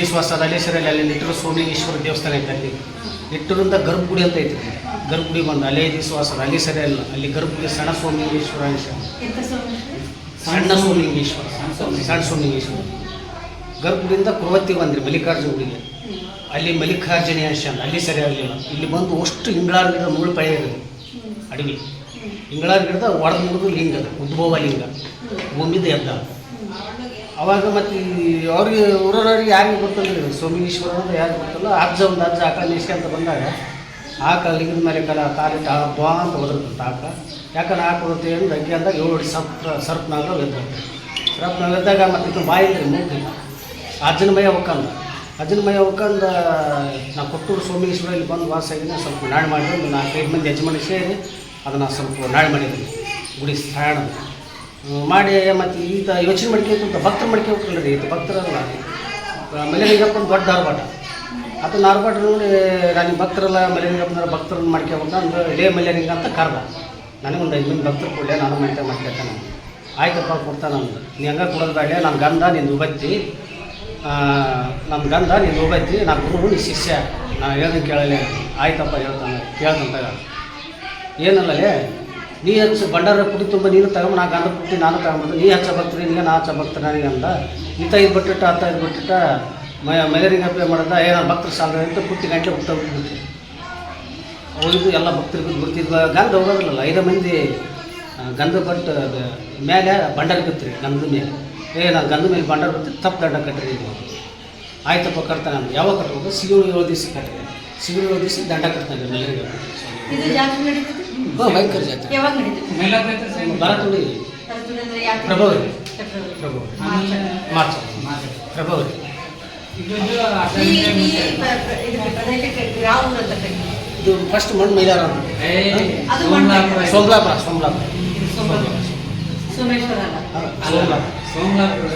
ವಿಶ್ವಾಸ ಅಲೇಶ್ವರಲ್ಲಿ ಅಲ್ಲಿ ನಿಟ್ಟೂರು ಸೋಮೇಶ್ವರ ದೇವಸ್ಥಾನ ಐತೆ ಅಲ್ಲಿ. ನಿಟ್ಟರಿಂದ ಗರ್ಭಗುಡಿ ಅಂತ ಐತಿ. ಗರ್ಭಗುಡಿ ಬಂದು ಅಲ್ಲೇ ದಿವಸ ಅಲ್ಲಿ ಸರಿ ಅಲ್ಲ ಅಲ್ಲಿ ಗರ್ಭಗುಡಿ ಸಣ್ಣ ಸ್ವಾಮಿ ಸಣ್ಣ ಸೋಮಲಿಂಗೇಶ್ವರ ಸಣ್ಣ ಸೋಮಲಿಂಗೇಶ್ವರ ಗರ್ಭಗುಡಿಯಿಂದ ಕುರುವತ್ತಿ ಬಂದ್ರಿ ಮಲ್ಲಿಕಾರ್ಜುನ ಗುಡಿಗೆ. ಅಲ್ಲಿ ಮಲ್ಲಿಕಾರ್ಜುನ ಅಂತ. ಅಲ್ಲಿ ಸರಿ ಆಗಲಿಲ್ಲ ಇಲ್ಲಿ ಬಂದು ಅಷ್ಟು ಇಂಗ್ಲಾರ್ ಗಿಡದ ಮುಳ್ಳು ಪಳೆ ಅಡಿಗೆ ಇಂಗ್ಲಾರ್ ಗಿಡದ ಒಡೆದು ಮುಗಿದು ಲಿಂಗ. ಉದ್ಭವ ಲಿಂಗ. ಭೂಮಿದ ಎದ್ದ. ಅವಾಗ ಮತ್ತು ಅವ್ರಿಗೆ ಊರವ್ರಿಗೆ ಯಾರಿಗೆ ಗೊತ್ತಲ್ಲ ಸೋಮೇಶ್ವರ ಅಂದ್ರೆ ಯಾರು ಗೊತ್ತಲ್ಲ? ಅಜ್ಜ ಒಂದು ಅಜ್ಜ ಆಕಳ ಅಂತ ಬಂದಾಗ ಆಕಳ ಲಿಂಗದ ಮೇಲೆ ಕಲ ತಾಲಿ ಬಾ ಅಂತ ಒದರ್ತಂತ ತಾಕ ಯಾಕಂದ್ರೆ ಆ ಕೊಡುತ್ತೆ ಅಂದ್ರೆ ಅಗ್ಗಿ ಅಂದಾಗ ಏಳು ಸರ್ಪ, ಸರ್ಪನಾಗ ಎದ್ದು ಸರ್ಪನಾಗ ಎದ್ದಾಗ ಮತ್ತೆ ಇದು ಬಾಯಿ ಇದ್ರಿ ಮೂಗಿ. ಅಜ್ಜನ ಮಯ ಒಕ್ಕಂದ. ಅಜ್ಜನ ಮಯ ಒಕ್ಕಂದ, ನಾ ಕೊಟ್ಟೂರು ಸೋಮೇಶ್ವರ ಇಲ್ಲಿ ಬಂದು ವಾಸ ಆಗಿನ ಸ್ವಲ್ಪ ನಾಳೆ ಮಾಡಿದ್ರೆ ನಾಲ್ಕೈದು ಮಂದಿ ಯಜಮಾನಿ ಸೇರಿ ಅದನ್ನು ಸ್ವಲ್ಪ ನಾಳೆ ಮಾಡಿದ್ದೀನಿ ಗುಡಿ ಸ್ಥಾನ ಮಾಡಿ, ಮತ್ತು ಈತ ಯೋಚನೆ ಮಾಡ್ಕೊಂತ ಭಕ್ತರು ಮಾಡ್ಕೊಬೇಕಲ್ಲ ರೀ ಈತ ಭಕ್ತರಲ್ಲ. ಮಲೆಲಿಂಗಪ್ಪ ಒಂದು ದೊಡ್ಡ ಆರ್ಭಟ ಆತ ನಾರ್ಭಟ ನೋಡಿ ನನಗೆ ಭಕ್ತರಲ್ಲ ಮಲೆಲಿಂಗಪ್ಪನ ಭಕ್ತರನ್ನ ಮಾಡ್ಕೊಬೇಕು ಅಂದ್ರೆ ಲೇ ಮಲೆಲಿಂಗ ಅಂತ ಕರ್ದ. ನನಗೊಂದು ಐದು ಮಂದಿ ಭಕ್ತರು ಕೊಡಲೆ ನಾನು ಮಾಡ್ತಾ ಮಾಡ್ಕೊತಾನೆ ಆಯ್ತಪ್ಪ, ಕೊಡ್ತಾ ನಂದು ನೀ ಹಂಗೆ ಕೊಡೋದು ಬೇಡ ನನ್ನ ಗಂಧ ನಿಂದು ಉಬತ್ತಿ ನಮ್ಮ ಗಂಧ ನಿಂದು ಉಬತ್ತಿ ನಾನು ಗುರು ನೀ ಶಿಷ್ಯ. ನಾನು ಹೇಳ್ದಂಗೆ ಕೇಳಲೆ. ಆಯ್ತಪ್ಪ ಹೇಳ್ತಾನೆ ಕೇಳ್ದಂತಾಗ. ಏನಲ್ಲೇ ನೀ ಹಚ್ಚ ಬಂಡಾರ ಪುಡಿ ತುಂಬ, ನೀನು ತಗೊಂಡು ನಾ ಗಂಧ ಪುಟ್ಟಿ ನಾನು ತಗೊಂಬಂದು ನೀ ಹಚ್ಚ ಭಕ್ತರಿ, ನಿನಗೆ ನಾ ಹಚ್ಚ ಬರ್ತೀನಿ ನನಗೆ ಅಂದ. ಇಂಥ ಇದು ಬಿಟ್ಟಿಟ್ಟ ಅಂತ ಇದು ಬಿಟ್ಟಿಟ್ಟ ಮಯ ಮೈಲರಿಂಗ್ ಅಪ್ಲೈ ಮಾಡಿದ ಏ ನಾನು ಭಕ್ತರು ಸಾಲ ಅಂತ ಪುಟ್ಟಿ ಗಂಟೆ ಬಿಟ್ಟು ಹೋಗ್ಬಿಟ್ಟು ಹೋಗಿದ್ದು ಎಲ್ಲ ಭಕ್ತರಿಗೂ ಬರ್ತಿದ್ವ ಗಂಧ ಹೋಗೋದಿಲ್ಲ ಐದು ಮಂದಿ ಗಂಧ ಬಟ್ಟು ಮೇಲೆ ಬಂಡಾರ ಬಿತ್ರಿ ಗಂಧದ ಮೇಲೆ. ಏ, ನಾನು ಗಂಧ ಮೇಲೆ ಬಂಡಾರ ಬಿತ್ತು ತಪ್ಪು ದಂಡ ಕಟ್ಟಿರಿ ಇದು. ಆಯ್ತಪ್ಪ, ಕಟ್ತಾನೆ ನಾನು ಯಾವಾಗ ಕಟ್ಬೇಕು? ಸಿಗುಳು ಏಳು ಕಟ್ಟಿದೆ ಸಿಗುಳು ಏಳು ದಿವಸ ದಂಡ ಕಟ್ತಾನೆ ಮೈಲರಿಂಗ್ ಭಯಂಕರ ಜಾತ್ರೆ ಯಾವಾಗ ನಡೀತದೆ? ಭಾರತದಲ್ಲಿ ಬರ್ತದೆ ಅಂದ್ರೆ ಯಾವ ತಿಂಗಳು? February. February. February March. February ಈ ಈ ಪ್ರ- ಪ್ರ- ಇದಕ್ಕೆ ಪ್ರದೇಶಕ್ಕೆ ಯಾವ ಊರು ಅಂತ ಕರೀತಾರೆ? ಇದು ಫಸ್ಟ್ ಮಣ್ಣು ಮೈಲಾರ ಅಂತ. ಅದು ಮಣ್ಣು ಸೋಮಲಾಪುರ. ಸೋಮಲಾಪುರ ಸೋಮೇಶ್ವರ. ಸೋಮಲಾಪುರ.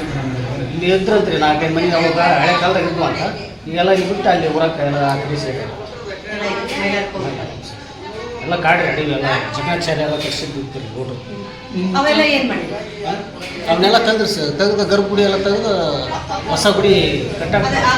ಇಲ್ಲಿ ಇದ್ರಂತ್ರಿ ನಾಲ್ಕೈದು ಮಂದಿ ಅವಾಗ ಹಳೆ ಕಾಲದಾಗ ಇದ್ವು ಅಂತ. ಈಗೆಲ್ಲ ಇಲ್ಲಿ ಬಿಟ್ಟು ಅಲ್ಲಿ ಊರಕ್ಕೆ ಎಲ್ಲ ಹಾಕಿ ಸೇರಿ ಎಲ್ಲ ಇದೆ. ಮೈಲಾರಕ್ಕೆ ಹೋಗ್ತಾರೆ. ಎಲ್ಲ ಕಾಡು ಅಡಿವಿ ಎಲ್ಲ. ಜಿಗಾಚಾರ್ಯ ಎಲ್ಲ ಇರ್ತೀರಿ ರೋಡು. ಅವೆಲ್ಲ ಏನ್ ಮಾಡಿದ್ರು? ಅವನ್ನೆಲ್ಲ ತೆಗೆದು ತೆಗೆದು ಗರ್ಭಗುಡಿ ಎಲ್ಲ ತೆಗೆದು ಹೊಸ ಗುಡಿ ಆ